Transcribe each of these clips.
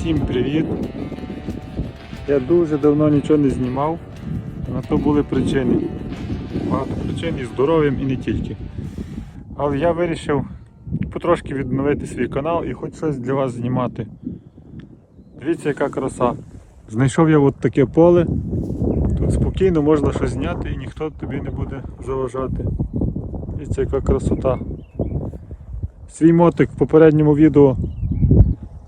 Всім привіт! Я дуже давно нічого не знімав, на то були причини. Багато причин і здоров'ям, і не тільки. Але я вирішив потрошки відновити свій канал і хоч щось для вас знімати. Дивіться, яка краса. Знайшов я от таке поле. Тут спокійно можна щось зняти і ніхто тобі не буде заважати. Дивіться, яка красота. Свій мотик в попередньому відео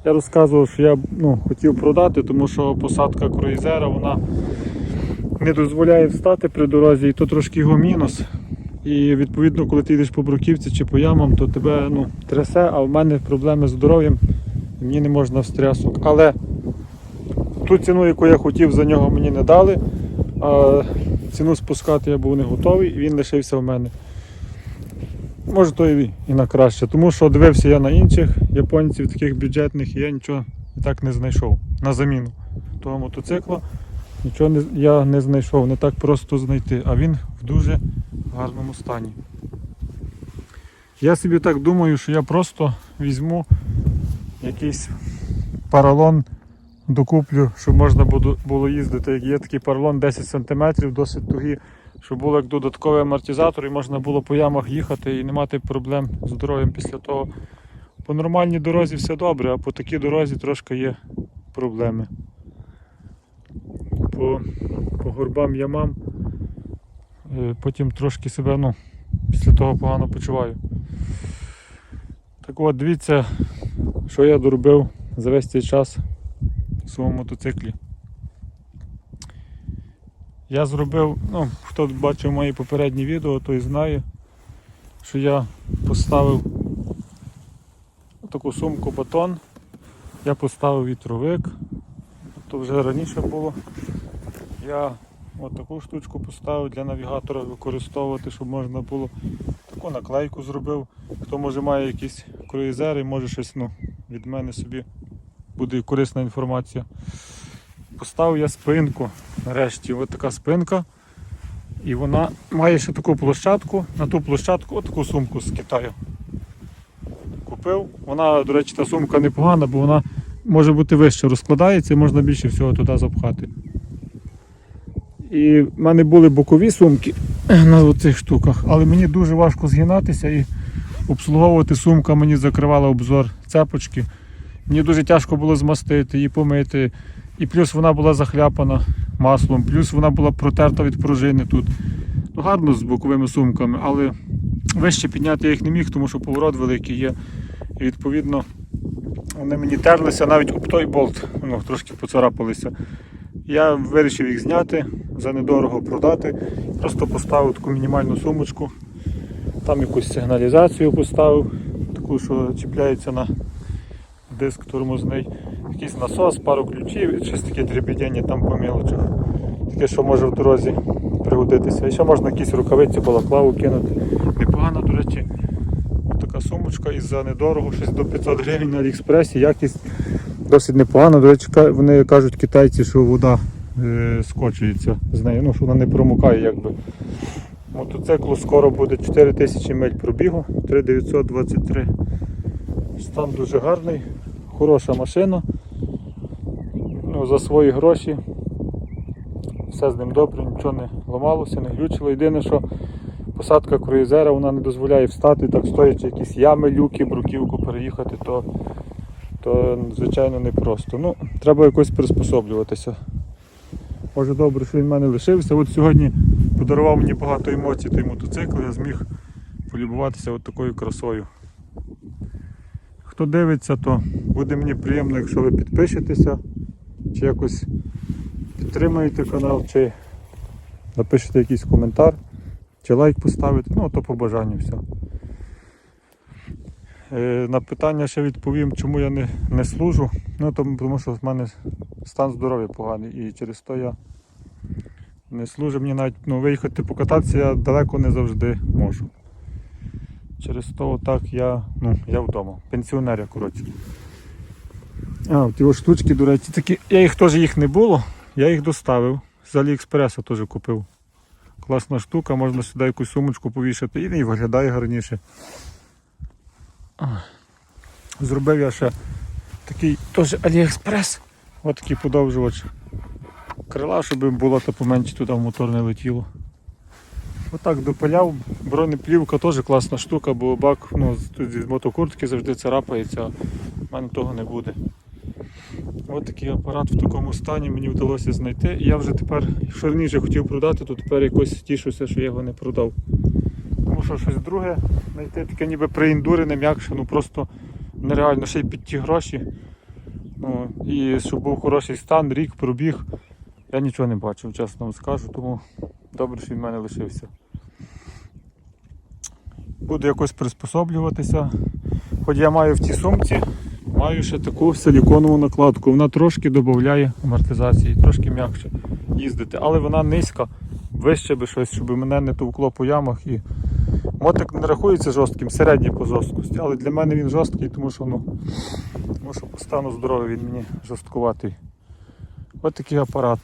я розказував, що я ну, хотів продати, тому що посадка круїзера вона не дозволяє встати при дорозі, і то трошки його мінус. І відповідно, коли ти йдеш по бруківці чи по ямам, то тебе ну, трясе, а в мене проблеми з здоров'ям, мені не можна в стрясок. Але ту ціну, яку я хотів, за нього мені не дали. А ціну спускати я був не готовий і він лишився в мене. Може то і, на краще, тому що дивився я на інших японців таких бюджетних і я нічого і так не знайшов на заміну того мотоцикла. Нічого не, я не знайшов, не так просто знайти, а він в дуже гарному стані. Я собі так думаю, що я просто візьму якийсь паралон, докуплю, щоб можна було їздити. Є такий паралон 10 см, досить тугі, щоб було як додатковий амортизатор і можна було по ямах їхати і не мати проблем з здоров'ям після того. По нормальній дорозі все добре, а по такій дорозі трошки є проблеми. По, по горбам ямам е, потім трошки себе ну, після того погано почуваю. Так от, дивіться, що я доробив за весь цей час в своєму мотоциклі. Я зробив, ну, хто бачив мої попередні відео, той знає, що я поставив таку сумку батон, я поставив вітровик, то вже раніше було. Я от таку штучку поставив для навігатора використовувати, щоб можна було таку наклейку зробив. Хто може має якісь круїзери, може щось ну, від мене собі буде корисна інформація. Поставив я спинку. Нарешті от така спинка. І вона має ще таку площадку. На ту площадку отаку сумку з Китаю. Купив. Вона, до речі, та сумка непогана, бо вона може бути вище розкладається і можна більше всього туди запхати. І в мене були бокові сумки на цих штуках, але мені дуже важко згинатися і обслуговувати сумка мені закривала обзор цепочки. Мені дуже тяжко було змастити її помити. І плюс вона була захляпана маслом, плюс вона була протерта від пружини тут. Ну, гарно з боковими сумками, але вище підняти я їх не міг, тому що поворот великий є. І відповідно вони мені терлися навіть об той болт, ну, трошки поцарапалися. Я вирішив їх зняти, за недорого продати. Просто поставив таку мінімальну сумочку. Там якусь сигналізацію поставив, таку, що чіпляється на диск тормозний. Якийсь насос, пару ключів, щось таке дрібідіння там по мілочах. Таке, що може в дорозі пригодитися. І ще можна якісь рукавиці, балаклаву кинути. Непогано, до речі, така сумочка і за недорого, щось до 500 гривень на Аліекспресі. Якість досить непогана. До речі, вони кажуть китайці, що вода е, скочується з нею, ну, що вона не промокає якби. Мотоциклу скоро буде 4000 миль пробігу, 3923. Стан дуже гарний, хороша машина. Ну, за свої гроші. Все з ним добре, нічого не ламалося, не глючило. Єдине, що посадка круїзера вона не дозволяє встати, так стоячи якісь ями, люки, бруківку переїхати, то, то звичайно непросто. Ну, треба якось приспособлюватися. Може добре, що він в мене лишився. От сьогодні подарував мені багато емоцій той мотоцикл, я зміг полюбуватися от такою красою. Хто дивиться, то буде мені приємно, якщо ви підпишетеся, чи якось підтримаєте канал, чи напишете якийсь коментар, чи лайк поставите, ну то по бажанню все. На питання ще відповім, чому я не, не служу. Ну, тому, тому що в мене стан здоров'я поганий і через то я не служу. Мені навіть ну, виїхати покататися я далеко не завжди можу. Через то так я, ну, я вдома. Пенсіонер я, коротше. А, от його штучки, до речі, такі. Я їх теж їх не було, я їх доставив. З Аліекспреса теж купив. Класна штука, можна сюди якусь сумочку повішати і виглядає гарніше. Зробив я ще Такий теж Аліекспрес. Ось такий подовжувач крила, щоб було то поменше туди в мотор не летіло. Отак допиляв. Бронеплівка теж класна штука, бо бак ну, з- мотокуртки завжди царапається, в мене того не буде. Ось такий апарат в такому стані мені вдалося знайти. Я вже тепер, що хотів продати, то тепер якось тішуся, що я його не продав. Тому що щось друге знайти, таке ніби приіндурене, м'якше, ну просто нереально ще й під ті гроші. Ну, і щоб був хороший стан, рік, пробіг. Я нічого не бачив, чесно вам скажу, тому добре, що він в мене лишився. Буду якось приспособлюватися. Хоч я маю в тій сумці, маю ще таку силіконову накладку. Вона трошки додає амортизації, трошки м'якше їздити, але вона низька, вище би щось, щоб мене не товкло по ямах. І... Мотик не рахується жорстким, середній по жорсткості, але для мене він жорсткий, тому що, ну, тому що по стану здоров'я він мені жорсткуватий. Ось такий апарат.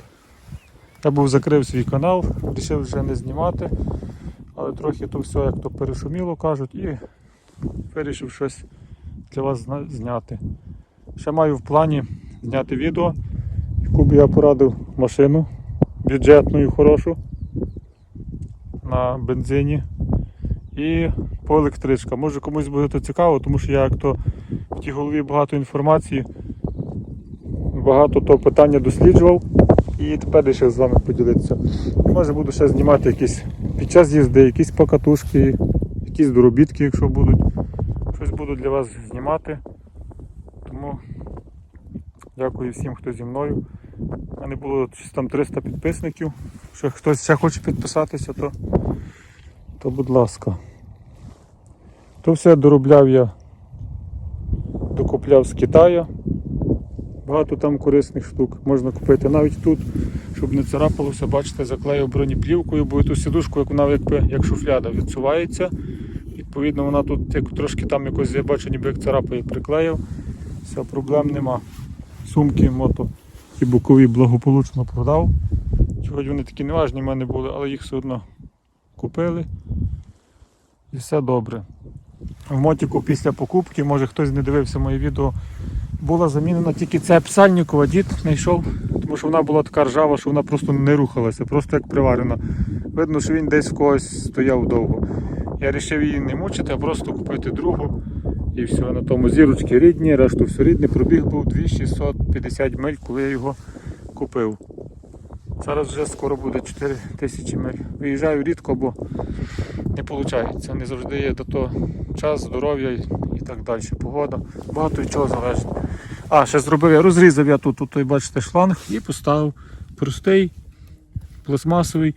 Я був закрив свій канал, вирішив вже не знімати, але трохи то все як то перешуміло кажуть і вирішив щось для вас зняти. Ще маю в плані зняти відео, яку б я порадив машину бюджетну і хорошу на бензині і по електричка. Може комусь буде то цікаво, тому що я як то в тій голові багато інформації, багато того питання досліджував і тепер вирішив з вами поділитися. Може буду ще знімати якісь під час їзди, якісь покатушки, якісь доробітки, якщо будуть. Буду для вас знімати. Тому дякую всім, хто зі мною. У мене було там 300 підписників. Якщо хтось ще хоче підписатися, то, то будь ласка. То все доробляв я, докупляв з Китаю. Багато там корисних штук можна купити навіть тут, щоб не царапалося. Бачите, заклеїв бронеплівкою, бо ту сідушку, як вона як шуфляда відсувається. Відповідно, вона тут як трошки там якось я бачу, ніби як царапає, приклеїв. Все, проблем нема. Сумки, мото і бокові благополучно продав. Хоч вони такі неважні в мене були, але їх все одно купили. І все добре. В мотіку після покупки, може хтось не дивився моє відео, була замінена тільки ця псальникова, дід знайшов, тому що вона була така ржава, що вона просто не рухалася, просто як приварена. Видно, що він десь в когось стояв довго. Я вирішив її не мучити, а просто купити другу. І все, на тому зірочки рідні, решту все рідне. Пробіг був 2650 миль, коли я його купив. Зараз вже скоро буде 4000 миль. Виїжджаю рідко, бо не виходить. Не завжди є до того час, здоров'я і так далі. Погода. Багато від чого залежить. А, ще зробив я, розрізав я тут, тут бачите, шланг і поставив простий, пластмасовий.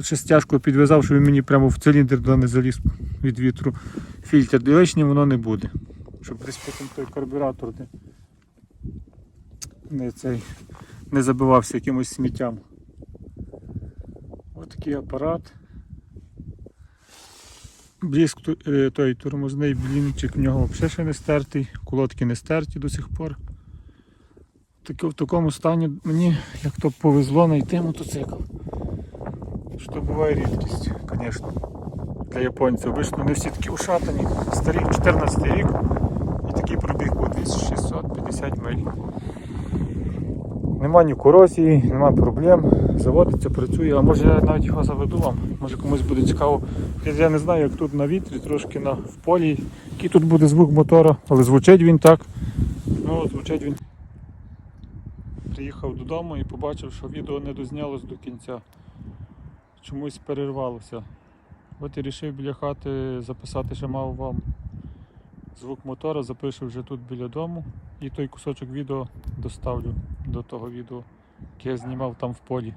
Ще стяжкою підв'язав, щоб він мені прямо в циліндр туди не заліз від вітру. Фільтр лишнім воно не буде. Щоб десь потім той карбюратор не, не, цей, не забивався якимось сміттям. Ось такий апарат. Бліск е, той тормозний блінчик в нього взагалі ще не стертий, колодки не стерті до сих пор. Таке, в такому стані мені як то повезло знайти мотоцикл. Що буває рідкість, звісно, для японців. Обично не всі такі ушатані. Старі 14 рік і такий пробіг був 2650 миль. Нема ні корозії, нема проблем. Заводиться, працює, а може я навіть його заведу вам, може комусь буде цікаво. Я не знаю, як тут на вітрі, трошки на, в полі, який тут буде звук мотора, але звучить він так. Ну, звучить він. Приїхав додому і побачив, що відео не дознялось до кінця. Чомусь перервалося. От і вирішив біля хати записати, що мав вам звук мотора, запишу вже тут біля дому і той кусочок відео доставлю до того відео, яке я знімав там в полі.